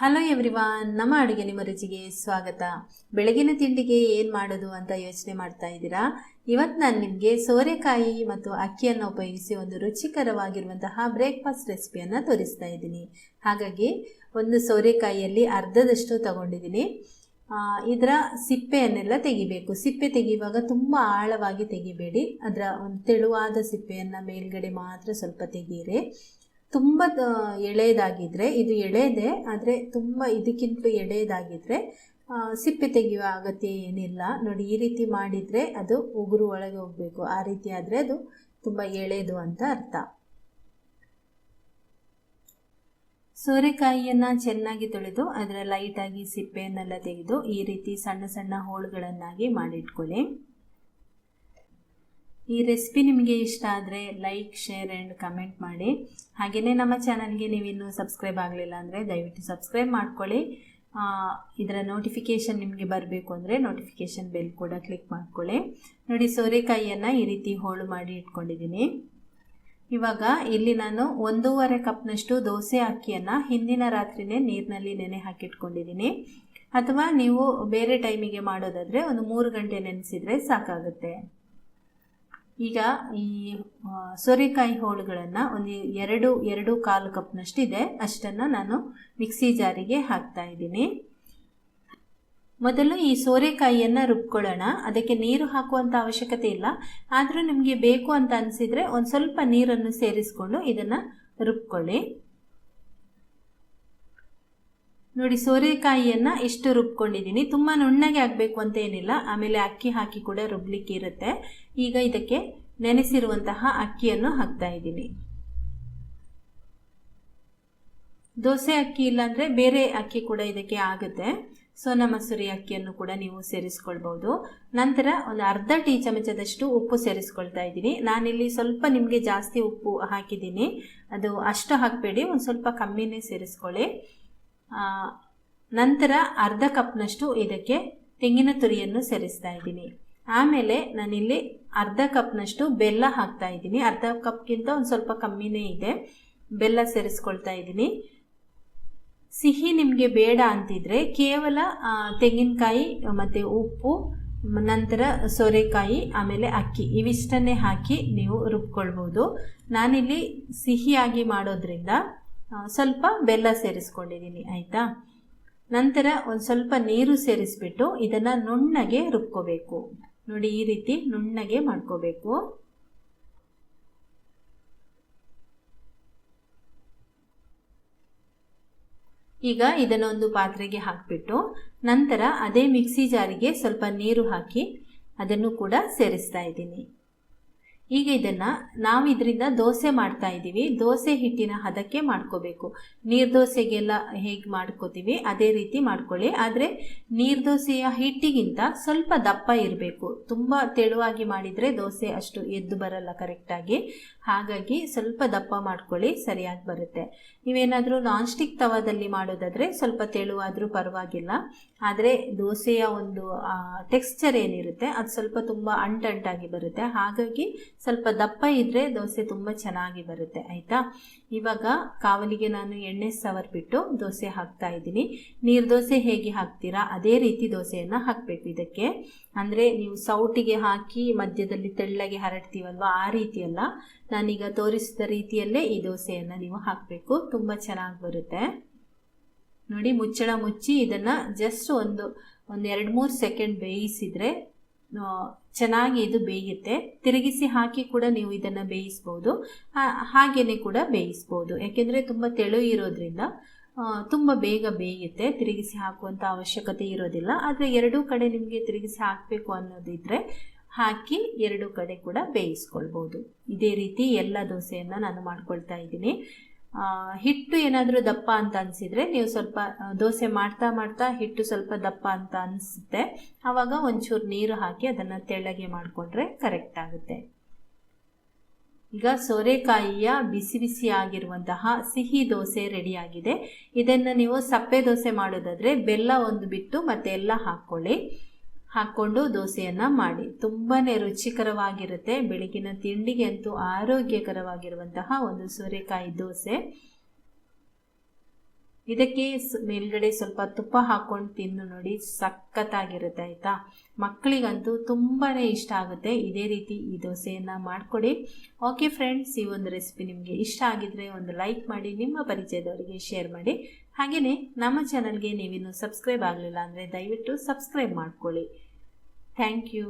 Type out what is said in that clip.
Hello everyone, ನಮ್ಮ ಅಡುಗೆ ನಿಮ್ಮ ರುಚಿಗೆ ಸ್ವಾಗತ. ಬೆಳಗಿನ ತಿಂಡಿಗೆ ಏನು ಮಾಡೋದು ಅಂತ ಯೋಚನೆ ಮಾಡ್ತಾ ಇದ್ದೀರಾ? ಇವತ್ತು ನಾನು ನಿಮಗೆ ಸೋರೆಕಾಯಿ ಮತ್ತು ಅಕ್ಕಿಯನ್ನು ಉಪಯೋಗಿಸಿ ಒಂದು ರುಚಿಕರವಾಗಿರುವಂತಹ ಬ್ರೇಕ್ಫಾಸ್ಟ್ ರೆಸಿಪಿಯನ್ನು ತೋರಿಸ್ತಾ ಇದ್ದೀನಿ. ಹಾಗಾಗಿ ಒಂದು ಸೋರೆಕಾಯಿಯಲ್ಲಿ ಅರ್ಧದಷ್ಟು ತಗೊಂಡಿದ್ದೀನಿ. ಇದರ ಸಿಪ್ಪೆಯನ್ನೆಲ್ಲ ತೆಗಿಬೇಕು. ಸಿಪ್ಪೆ ತೆಗೆಯುವಾಗ ತುಂಬ ಆಳವಾಗಿ ತೆಗಿಬೇಡಿ. ಅದರ ಒಂದು ತೆಳುವಾದ ಸಿಪ್ಪೆಯನ್ನು ಮೇಲ್ಗಡೆ ಮಾತ್ರ ಸ್ವಲ್ಪ ತೆಗೀರಿ. ತುಂಬ ಎಳೆಯದಾಗಿದ್ದರೆ ಇದು ಎಳೆದೆ, ಆದರೆ ತುಂಬ ಇದಕ್ಕಿಂತಲೂ ಎಳೆಯದಾಗಿದ್ದರೆ ಸಿಪ್ಪೆ ತೆಗೆಯುವ ಅಗತ್ಯ ಏನಿಲ್ಲ. ನೋಡಿ, ಈ ರೀತಿ ಮಾಡಿದರೆ ಅದು ಉಗುರು ಒಳಗೆ ಹೋಗಬೇಕು. ಆ ರೀತಿ ಆದರೆ ಅದು ತುಂಬ ಎಳೆದು ಅಂತ ಅರ್ಥ. ಸೋರೆಕಾಯಿಯನ್ನು ಚೆನ್ನಾಗಿ ತೊಳೆದು ಅದರ ಲೈಟಾಗಿ ಸಿಪ್ಪೆಯನ್ನೆಲ್ಲ ತೆಗೆದು ಈ ರೀತಿ ಸಣ್ಣ ಸಣ್ಣ ಹೋಳುಗಳನ್ನಾಗಿ ಮಾಡಿಟ್ಕೊಳ್ಳಿ. ಈ ರೆಸಿಪಿ ನಿಮಗೆ ಇಷ್ಟ ಆದರೆ ಲೈಕ್ ಶೇರ್ ಆ್ಯಂಡ್ ಕಮೆಂಟ್ ಮಾಡಿ. ಹಾಗೆಯೇ ನಮ್ಮ ಚಾನಲ್ಗೆ ನೀವಿನ್ನೂ ಸಬ್ಸ್ಕ್ರೈಬ್ ಆಗಲಿಲ್ಲ ಅಂದರೆ ದಯವಿಟ್ಟು ಸಬ್ಸ್ಕ್ರೈಬ್ ಮಾಡ್ಕೊಳ್ಳಿ. ಇದರ ನೋಟಿಫಿಕೇಷನ್ ನಿಮಗೆ ಬರಬೇಕು ಅಂದರೆ ನೋಟಿಫಿಕೇಷನ್ ಬೆಲ್ ಕೂಡ ಕ್ಲಿಕ್ ಮಾಡ್ಕೊಳ್ಳಿ. ನೋಡಿ, ಸೋರೆಕಾಯಿಯನ್ನು ಈ ರೀತಿ ಹೋಳು ಮಾಡಿ ಇಟ್ಕೊಂಡಿದ್ದೀನಿ. ಇವಾಗ ಇಲ್ಲಿ ನಾನು ಒಂದೂವರೆ ಕಪ್ನಷ್ಟು ದೋಸೆ ಅಕ್ಕಿಯನ್ನು ಹಿಂದಿನ ರಾತ್ರಿನೇ ನೀರಿನಲ್ಲಿ ನೆನೆ ಹಾಕಿಟ್ಕೊಂಡಿದ್ದೀನಿ. ಅಥವಾ ನೀವು ಬೇರೆ ಟೈಮಿಗೆ ಮಾಡೋದಾದರೆ ಒಂದು ಮೂರು ಗಂಟೆ ನೆನೆಸಿದರೆ ಸಾಕಾಗುತ್ತೆ. ಈಗ ಈ ಸೋರೆಕಾಯಿ ಹೋಳುಗಳನ್ನು ಒಂದು ಎರಡು ಎರಡು ಕಾಲು ಕಪ್ನಷ್ಟಿದೆ. ಅಷ್ಟನ್ನು ನಾನು ಮಿಕ್ಸಿ ಜಾರಿಗೆ ಹಾಕ್ತಾ ಇದ್ದೀನಿ. ಮೊದಲು ಈ ಸೋರೆಕಾಯಿಯನ್ನು ರುಬ್ಕೊಳ್ಳೋಣ. ಅದಕ್ಕೆ ನೀರು ಹಾಕುವಂಥ ಅವಶ್ಯಕತೆ ಇಲ್ಲ. ಆದರೂ ನಿಮಗೆ ಬೇಕು ಅಂತ ಅನಿಸಿದರೆ ಒಂದು ಸ್ವಲ್ಪ ನೀರನ್ನು ಸೇರಿಸ್ಕೊಂಡು ಇದನ್ನು ರುಬ್ಕೊಳ್ಳಿ. ನೋಡಿ ಸೋರೆಕಾಯಿಯನ್ನು ಇಷ್ಟು ರುಬ್ಕೊಂಡಿದ್ದೀನಿ, ತುಂಬ ನುಣ್ಣಗೆ ಆಗಬೇಕು ಅಂತ ಏನಿಲ್ಲ, ಆಮೇಲೆ ಅಕ್ಕಿ ಹಾಕಿ ಕೂಡ ರುಬ್ಲಿಕ್ಕೆ ಇರುತ್ತೆ. ಈಗ ಇದಕ್ಕೆ ನೆನೆಸಿರುವಂತಹ ಅಕ್ಕಿಯನ್ನು ಹಾಕ್ತಾ ಇದ್ದೀನಿ. ದೋಸೆ ಅಕ್ಕಿ ಇಲ್ಲಾಂದರೆ ಬೇರೆ ಅಕ್ಕಿ ಕೂಡ ಇದಕ್ಕೆ ಆಗುತ್ತೆ. ಸೋನಾ ಮಸೂರಿ ಅಕ್ಕಿಯನ್ನು ಕೂಡ ನೀವು ಸೇರಿಸ್ಕೊಳ್ಬೋದು. ನಂತರ ಒಂದು ಅರ್ಧ ಟೀ ಚಮಚದಷ್ಟು ಉಪ್ಪು ಸೇರಿಸ್ಕೊಳ್ತಾ ಇದ್ದೀನಿ. ನಾನಿಲ್ಲಿ ಸ್ವಲ್ಪ ನಿಮಗೆ ಜಾಸ್ತಿ ಉಪ್ಪು ಹಾಕಿದ್ದೀನಿ. ಅದು ಅಷ್ಟು ಹಾಕಬೇಡಿ, ಒಂದು ಸ್ವಲ್ಪ ಕಮ್ಮಿನೇ ಸೇರಿಸ್ಕೊಳ್ಳಿ. ನಂತರ ಅರ್ಧ ಕಪ್ನಷ್ಟು ಇದಕ್ಕೆ ತೆಂಗಿನ ತುರಿಯನ್ನು ಸೇರಿಸ್ತಾ ಇದ್ದೀನಿ. ಆಮೇಲೆ ನಾನಿಲ್ಲಿ ಅರ್ಧ ಕಪ್ನಷ್ಟು ಬೆಲ್ಲ ಹಾಕ್ತಾ ಇದ್ದೀನಿ. ಅರ್ಧ ಕಪ್ಗಿಂತ ಒಂದು ಸ್ವಲ್ಪ ಕಮ್ಮಿನೇ ಇದೆ. ಬೆಲ್ಲ ಸೇರಿಸ್ಕೊಳ್ತಾ ಇದ್ದೀನಿ. ಸಿಹಿ ನಿಮಗೆ ಬೇಡ ಅಂತಿದ್ರೆ ಕೇವಲ ತೆಂಗಿನಕಾಯಿ, ಮತ್ತು ಉಪ್ಪು, ನಂತರ ಸೋರೆಕಾಯಿ, ಆಮೇಲೆ ಅಕ್ಕಿ, ಇವಿಷ್ಟನ್ನೇ ಹಾಕಿ ನೀವು ರುಬ್ಕೊಳ್ಬೋದು. ನಾನಿಲ್ಲಿ ಸಿಹಿಯಾಗಿ ಮಾಡೋದ್ರಿಂದ ಸ್ವಲ್ಪ ಬೆಲ್ಲ ಸೇರಿಸ್ಕೊಂಡಿದ್ದೀನಿ, ಆಯಿತಾ? ನಂತರ ಒಂದು ಸ್ವಲ್ಪ ನೀರು ಸೇರಿಸ್ಬಿಟ್ಟು ಇದನ್ನು ನುಣ್ಣಗೆ ರುಬ್ಕೋಬೇಕು. ನೋಡಿ, ಈ ರೀತಿ ನುಣ್ಣಗೆ ಮಾಡ್ಕೋಬೇಕು. ಈಗ ಇದನ್ನು ಒಂದು ಪಾತ್ರೆಗೆ ಹಾಕಿಬಿಟ್ಟು ನಂತರ ಅದೇ ಮಿಕ್ಸಿ ಜಾರಿಗೆ ಸ್ವಲ್ಪ ನೀರು ಹಾಕಿ ಅದನ್ನು ಕೂಡ ಸೇರಿಸ್ತಾ ಇದ್ದೀನಿ. ಈಗ ಇದನ್ನು ನಾವು ಇದರಿಂದ ದೋಸೆ ಮಾಡ್ತಾ ಇದ್ದೀವಿ ದೋಸೆ ಹಿಟ್ಟಿನ ಹದಕ್ಕೆ ಮಾಡ್ಕೋಬೇಕು. ನೀರು ದೋಸೆಗೆಲ್ಲ ಹೇಗೆ ಮಾಡ್ಕೋತೀವಿ? ಅದೇ ರೀತಿ ಮಾಡ್ಕೊಳ್ಳಿ. ಆದರೆ ನೀರು ದೋಸೆಯ ಹಿಟ್ಟಿಗಿಂತ ಸ್ವಲ್ಪ ದಪ್ಪ ಇರಬೇಕು. ತುಂಬ ತೆಳುವಾಗಿ ಮಾಡಿದರೆ ದೋಸೆ ಅಷ್ಟು ಎದ್ದು ಬರಲ್ಲ ಕರೆಕ್ಟಾಗಿ ಹಾಗಾಗಿ ಸ್ವಲ್ಪ ದಪ್ಪ ಮಾಡ್ಕೊಳ್ಳಿ, ಸರಿಯಾಗಿ ಬರುತ್ತೆ. ನೀವೇನಾದರೂ ನಾನ್ ಸ್ಟಿಕ್ ತವಾದಲ್ಲಿ ಮಾಡೋದಾದರೆ ಸ್ವಲ್ಪ ತೆಳುವಾದರೂ ಪರವಾಗಿಲ್ಲ. ಆದರೆ ದೋಸೆಯ ಒಂದು ಟೆಕ್ಸ್ಚರ್ ಏನಿರುತ್ತೆ, ಅದು ಸ್ವಲ್ಪ ತುಂಬ ಅಂಟಂಟಾಗಿ ಬರುತ್ತೆ. ಹಾಗಾಗಿ ಸ್ವಲ್ಪ ದಪ್ಪ ಇದ್ದರೆ ದೋಸೆ ತುಂಬ ಚೆನ್ನಾಗಿ ಬರುತ್ತೆ, ಆಯಿತಾ? ಇವಾಗ ಕಾವಲಿಗೆ ನಾನು ಎಣ್ಣೆ ಸವರ್ಬಿಟ್ಟು ದೋಸೆ ಹಾಕ್ತಾ ಇದ್ದೀನಿ. ನೀರು ದೋಸೆ ಹೇಗೆ ಹಾಕ್ತೀರಾ? ಅದೇ ರೀತಿ ದೋಸೆಯನ್ನು ಹಾಕಬೇಕು ಇದಕ್ಕೆ. ಅಂದರೆ ನೀವು ಸೌಟಿಗೆ ಹಾಕಿ ಮಧ್ಯದಲ್ಲಿ ತೆಳ್ಳಗೆ ಹರಡ್ತೀವಲ್ವ, ಆ ರೀತಿಯಲ್ಲ. ನಾನೀಗ ತೋರಿಸಿದ ರೀತಿಯಲ್ಲೇ ಈ ದೋಸೆಯನ್ನು ನೀವು ಹಾಕಬೇಕು. ತುಂಬ ಚೆನ್ನಾಗಿ ಬರುತ್ತೆ. ನೋಡಿ, ಮುಚ್ಚಳ ಮುಚ್ಚಿ ಇದನ್ನು ಜಸ್ಟ್ ಒಂದು ಒಂದು ಎರಡು ಮೂರು ಸೆಕೆಂಡ್ ಬೇಯಿಸಿದರೆ ಚೆನ್ನಾಗಿ ಇದು ಬೇಯುತ್ತೆ. ತಿರುಗಿಸಿ ಹಾಕಿ ಕೂಡ ನೀವು ಇದನ್ನು ಬೇಯಿಸ್ಬೋದು. ಹಾಗೆಯೇ ಕೂಡ ಬೇಯಿಸ್ಬೋದು. ಯಾಕೆಂದರೆ ತುಂಬ ತೆಳು ಇರೋದ್ರಿಂದ ತುಂಬ ಬೇಗ ಬೇಯುತ್ತೆ. ತಿರುಗಿಸಿ ಹಾಕುವಂಥ ಅವಶ್ಯಕತೆ ಇರೋದಿಲ್ಲ. ಆದರೆ ಎರಡೂ ಕಡೆ ನಿಮಗೆ ತಿರುಗಿಸಿ ಹಾಕಬೇಕು ಅನ್ನೋದಿದ್ದರೆ ಹಾಕಿ ಎರಡೂ ಕಡೆ ಕೂಡ ಬೇಯಿಸ್ಕೊಳ್ಬೋದು. ಇದೇ ರೀತಿ ಎಲ್ಲ ದೋಸೆಯನ್ನು ನಾನು ಮಾಡ್ಕೊಳ್ತಾ ಇದ್ದೀನಿ. ಹಿಟ್ಟು ಏನಾದರೂ ದಪ್ಪ ಅಂತ ಅನಿಸಿದರೆ ನೀವು ಸ್ವಲ್ಪ ದೋಸೆ ಮಾಡ್ತಾ ಮಾಡ್ತಾ ಹಿಟ್ಟು ಸ್ವಲ್ಪ ದಪ್ಪ ಅಂತ ಅನಿಸುತ್ತೆ. ಆವಾಗ ಒಂಚೂರು ನೀರು ಹಾಕಿ ಅದನ್ನು ತೆಳ್ಳಗೆ ಮಾಡಿಕೊಂಡ್ರೆ ಕರೆಕ್ಟ್ ಆಗುತ್ತೆ. ಈಗ ಸೋರೆಕಾಯಿಯ ಬಿಸಿ ಬಿಸಿ ಆಗಿರುವಂತಹ ಸಿಹಿ ದೋಸೆ ರೆಡಿಯಾಗಿದೆ. ಇದನ್ನು ನೀವು ಸಪ್ಪೆ ದೋಸೆ ಮಾಡೋದಾದರೆ ಬೆಲ್ಲ ಒಂದು ಬಿಟ್ಟು ಮತ್ತೆ ಎಲ್ಲ ಹಾಕ್ಕೊಳ್ಳಿ ಹಾಕ್ಕೊಂಡು ದೋಸೆಯನ್ನು ಮಾಡಿ. ತುಂಬಾ ರುಚಿಕರವಾಗಿರುತ್ತೆ. ಬೆಳಗಿನ ತಿಂಡಿಗೆ ಅಂತೂ ಆರೋಗ್ಯಕರವಾಗಿರುವಂತಹ ಒಂದು ಸೋರೆಕಾಯಿ ದೋಸೆ. ಇದಕ್ಕೆ ಮೇಲ್ಗಡೆ ಸ್ವಲ್ಪ ತುಪ್ಪ ಹಾಕ್ಕೊಂಡು ತಿಂದು ನೋಡಿ ಸಖತ್ತಾಗಿರುತ್ತೆ ಆಯಿತಾ? ಮಕ್ಕಳಿಗಂತೂ ತುಂಬಾ ಇಷ್ಟ ಆಗುತ್ತೆ. ಇದೇ ರೀತಿ ಈ ದೋಸೆಯನ್ನು ಮಾಡಿಕೊಡಿ. ಓಕೆ ಫ್ರೆಂಡ್ಸ್, ಈ ಒಂದು ರೆಸಿಪಿ ನಿಮಗೆ ಇಷ್ಟ ಆಗಿದ್ರೆ ಒಂದು ಲೈಕ್ ಮಾಡಿ, ನಿಮ್ಮ ಪರಿಚಯದವರಿಗೆ ಶೇರ್ ಮಾಡಿ. ಹಾಗೆಯೇ ನಮ್ಮ ಚಾನಲ್ಗೆ ನೀವಿನ್ನೂ ಸಬ್ಸ್ಕ್ರೈಬ್ ಆಗಲಿಲ್ಲ ಅಂದರೆ ದಯವಿಟ್ಟು ಸಬ್ಸ್ಕ್ರೈಬ್ ಮಾಡ್ಕೊಳ್ಳಿ. Thank you